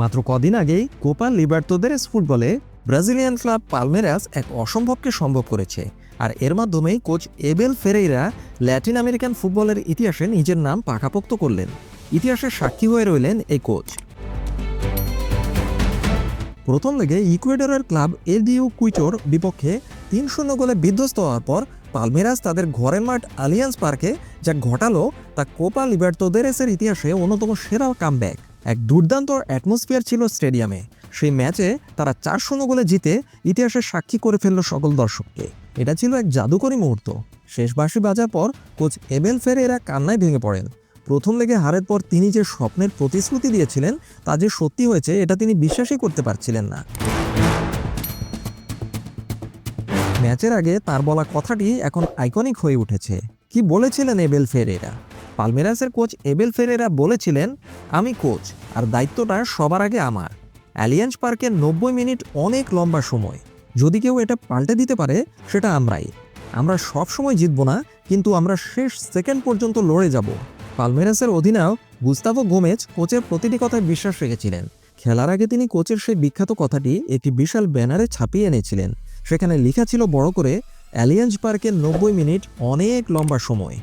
মাত্র কদিন আগেই কোপা লিবার্তোদেরেস ফুটবলে ব্রাজিলিয়ান ক্লাব পালমেরাস এক অসম্ভবকে সম্ভব করেছে। আর এর মাধ্যমেই coach Abel Ferreira Latin American ফুটবলের ইতিহাসে নিজের নাম পাকাপোক্ত করলেন। ইতিহাসের সাক্ষী হয়ে রইলেন এই কোচ। প্রথম লেগে ইকুয়েডরের ক্লাব এলডিউ কুইটোর বিপক্ষে তিন শূন্য গোলে বিধ্বস্ত হওয়ার পর পালমেরাস তাদের ঘরের মাঠ আলিয়ান্স পার্কে যা ঘটালো তা কোপা লিবার্তোদেরেসের ইতিহাসে অন্যতম সেরা কামব্যাক। এক দুর্দান্ত অ্যাটমসফিয়ার ছিল স্টেডিয়ামে। সেই ম্যাচে তারা চার শূন্য গোলে জিতে ইতিহাসের সাক্ষী করে ফেলল সকল দর্শককে। এটা ছিল এক জাদুকরী মুহূর্ত। শেষ বাঁশি বাজার পর কোচ এবেল ফেরে এরা কান্নায় ভেঙে পড়েন। প্রথম লেগে হারের পর তিনি যে স্বপ্নের প্রতিশ্রুতি দিয়েছিলেন, তা যে সত্যি হয়েছে, এটা তিনি বিশ্বাসই করতে পারছিলেন না। ম্যাচের আগে তার বলা কথাটি এখন আইকনিক হয়ে উঠেছে। কি বলেছিলেন এবেল ফেরেরা? পালমেরাসের কোচ এবেল ফেরেরা বলেছিলেন, আমি কোচ, আর দায়িত্বটা সবার আগে আমার। অ্যালিয়েন্স পার্কের নব্বই মিনিট অনেক লম্বা সময়। যদি কেউ এটা পাল্টে দিতে পারে, সেটা আমরাই। আমরা সব সময় জিতব না, কিন্তু আমরা শেষ সেকেন্ড পর্যন্ত লড়ে যাব। পালমেরাসের অধিনায়ক গুস্তাভো গোমেজ কোচের প্রতিটি কথায় বিশ্বাস রেখেছিলেন। খেলার আগে তিনি কোচের সেই বিখ্যাত কথাটি একটি বিশাল ব্যানারে ছাপিয়ে এনেছিলেন। সেখানে লেখা ছিল বড় করে, অ্যালিয়েন্স পার্কের নব্বই মিনিট অনেক লম্বা সময়।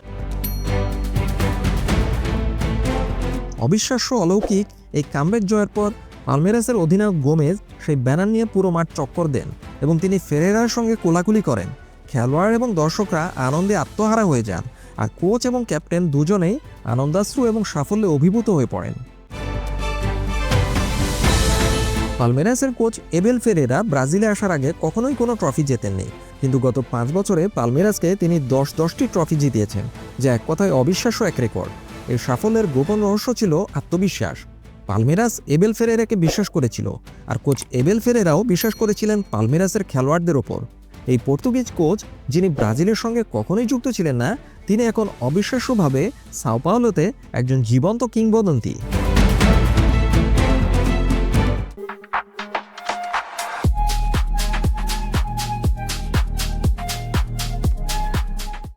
অবিশ্বাস্য অলৌকিক এই কামব্যাক জয়ের পর পালমেরাসের অধিনায়ক গোমেজ সেই ব্যানার নিয়ে পুরো মাঠ চক্কর দেন এবং তিনি ফেরেরার সঙ্গে কোলাকুলি করেন। খেলোয়াড় এবং দর্শকরা আনন্দে আত্মহারা হয়ে যান আর কোচ এবং ক্যাপ্টেন দুজনেই আনন্দাশ্রু এবং সাফল্যে অভিভূত হয়ে পড়েন। পালমেরাসের কোচ এবেল ফেরেরা ব্রাজিলে আসার আগে কখনোই কোনো ট্রফি জেতেননি। কিন্তু গত পাঁচ বছরে পালমেরাসকে তিনি দশ দশটি ট্রফি জিতিয়েছেন, যা এক কথায় অবিশ্বাস্য এক রেকর্ড। এই সাফল্যের গোপন রহস্য ছিল আত্মবিশ্বাস। পালমেরাস এবেল ফেরেরাকে বিশ্বাস করেছিল আর কোচ এবেল ফেরেরাও বিশ্বাস করেছিলেন পালমেরাসের খেলোয়াড়দের ওপর। এই পর্তুগিজ কোচ, যিনি ব্রাজিলের সঙ্গে কখনোই যুক্ত ছিলেন না, তিনি এখন অবিশ্বাস্যভাবে সাওপাওলোতে একজন জীবন্ত কিংবদন্তি।